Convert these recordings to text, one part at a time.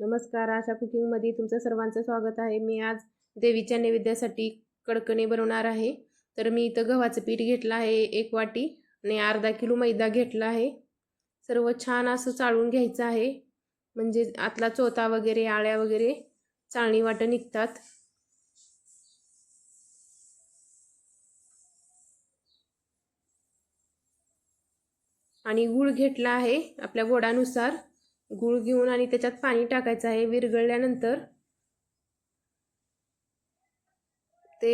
नमस्कार आशा कुकिंगमध्ये तुमचं सर्वांचं स्वागत आहे. मी आज देवीच्या नैवेद्यासाठी कडकणे बनवणार आहे. तर मी इथं गव्हाचं पीठ घेतलं आहे एक वाटी आणि अर्धा किलो मैदा घेतला आहे. सर्व छान असं चाळून घ्यायचं आहे. म्हणजे आतला चोथा वगैरे आळ्या वगैरे चाळणी वाटं निघतात. आणि गूळ घेतला आहे आपल्या गोडानुसार. गूळ घेऊन आणि त्याच्यात पाणी टाकायचं आहे. विरघळल्यानंतर ते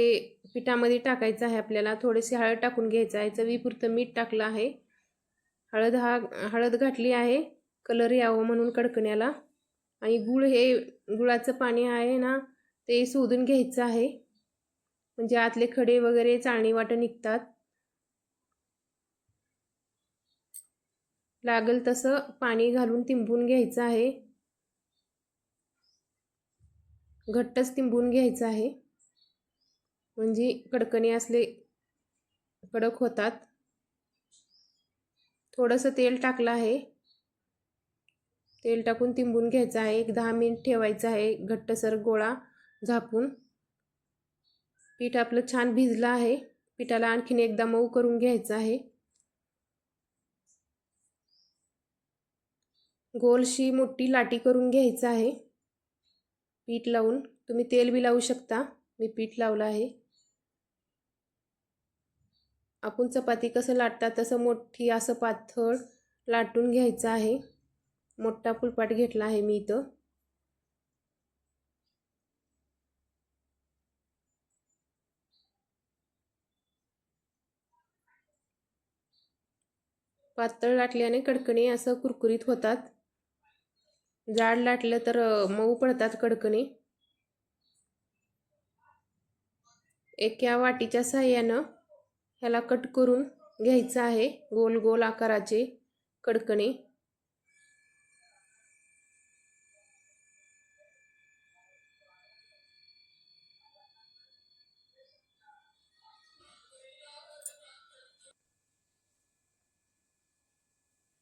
पिठामध्ये टाकायचं आहे आपल्याला. थोडेसे हळद टाकून घ्यायचं आहे. चवीपुरतं मीठ टाकलं आहे. हळद हा हळद घातली आहे. कलर यावं म्हणून कडकण्याला. आणि गूळ हे गुळाचं पाणी आहे ना ते शोधून घ्यायचं आहे. म्हणजे आतले खडे वगैरे चाळणी वाटं निघतात. लागेल तसं पाणी घालून तिंबून घ्यायचं आहे. घट्टच तिंबून घ्यायचं आहे. म्हणजे कडकणे असले कडक होतात. थोडंसं तेल टाकलं आहे. तेल टाकून तिंबून घ्यायचं आहे. एक दहा मिनिट ठेवायचं आहे. घट्टसर गोळा झापून. पीठ आपलं छान भिजलं आहे. पिठाला आणखीन एकदा मऊ करून घ्यायचं आहे. गोलशी मोठी लाटी करून घ्यायचं आहे. पीठ लावून तुम्ही तेल बी लावू शकता. मी पीठ लावलं आहे. आपण चपाती कसं लाटतात तसं मोठी असं पातळ लाटून घ्यायचं आहे. मोठा फुलपाट घेतला आहे मी इथं. पातळ लाटल्याने कडकणी असं कुरकुरीत होतात. जाड लाटलं तर मऊ पडतात कडकणी. एका वाटीच्या साह्यानं ह्याला कट करून घ्यायचं आहे गोल गोल आकाराचे कडकणे.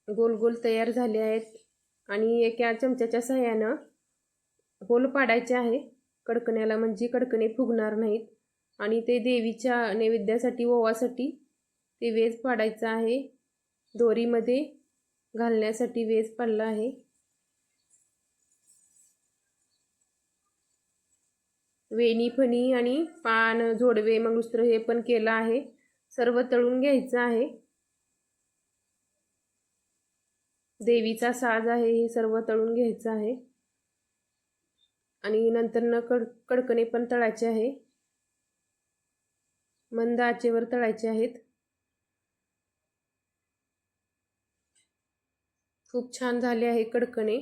गोल गोल तयार झाले आहेत. आणि एका चमच्याच्या सहाय्यानं होल पाडायचे आहे. कडकण्याला म्हणजे कडकणे फुगणार नाहीत. आणि ते देवीच्या नैवेद्यासाठी ओवासाठी ते वेज पाडायचं आहे. दोरीमध्ये घालण्यासाठी वेज पाडला आहे. वेणी फणी आणि पान जोडवे मंगळसूत्र हे पण केलं आहे. सर्व तळून घ्यायचं आहे. देवीचा साज आहे हे सर्व तळून घ्यायचं आहे. आणि नंतर न कड कडकणे पण तळायचे आहे. मंद आचेवर तळायचे आहेत. खूप छान झाले आहे कडकणे.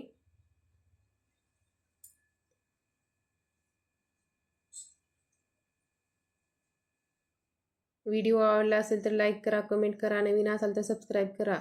व्हिडिओ आवडला असेल तर लाईक करा कमेंट करा. नवीन असाल तर सबस्क्राईब करा.